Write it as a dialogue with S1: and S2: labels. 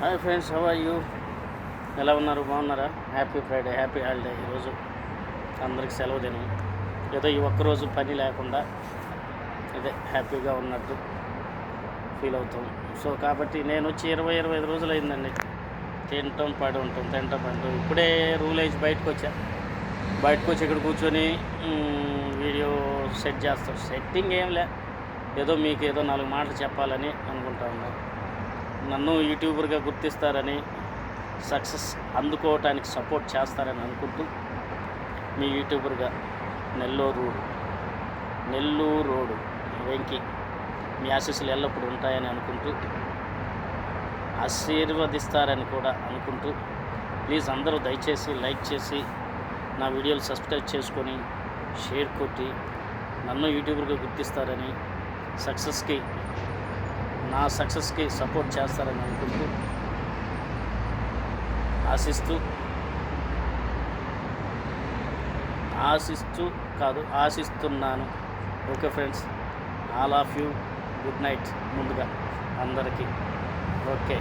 S1: Hi friends how are you ఎలా ఉన్నారు? బాగున్నారా? హ్యాపీ ఫ్రైడే హ్యాపీ హాలిడే ఈరోజు. అందరికి సెలవు దినం. ఏదో ఈ ఒక్కరోజు పని లేకుండా అదే హ్యాపీగా ఉన్నట్టు ఫీల్ అవుతాం. సో కాబట్టి నేను వచ్చి ఇరవై ఇరవై ఐదు రోజులు అయిందండి. తింటాం పడి ఉంటాం తింటాం పడి ఇప్పుడే రూల్ వేసి బయటకు వచ్చా. బయటకు వచ్చి ఇక్కడ కూర్చొని వీడియో సెట్ చేస్తాం. సెట్టింగ్ ఏం లే. ఏదో మీకు ఏదో నాలుగు మాటలు చెప్పాలని అనుకుంటా ఉన్నాను నన్ను యూట్యూబర్గా గుర్తిస్తారని సక్సెస్ అందుకోవటానికి సపోర్ట్ చేస్తారని అనుకుంటూ మీ యూట్యూబర్గా నెల్లూరు నెల్లూరు రోడ్డు వెంకి మీ ఆశీస్సులు ఎల్లప్పుడూ ఉంటాయని అనుకుంటూ ఆశీర్వదిస్తారని కూడా అనుకుంటూ ప్లీజ్ అందరూ దయచేసి లైక్ చేసి నా వీడియోలు సబ్స్క్రైబ్ చేసుకొని షేర్ కొట్టి నన్ను యూట్యూబర్గా గుర్తిస్తారని సక్సెస్కి నా సక్సెస్కి సపోర్ట్ చేస్తారని అనుకుంటూ ఆశిస్తూ ఆశిస్తూ కాదు ఆశిస్తున్నాను. Okay friends all of you good night ముందుగా అందరికీ. ఓకే.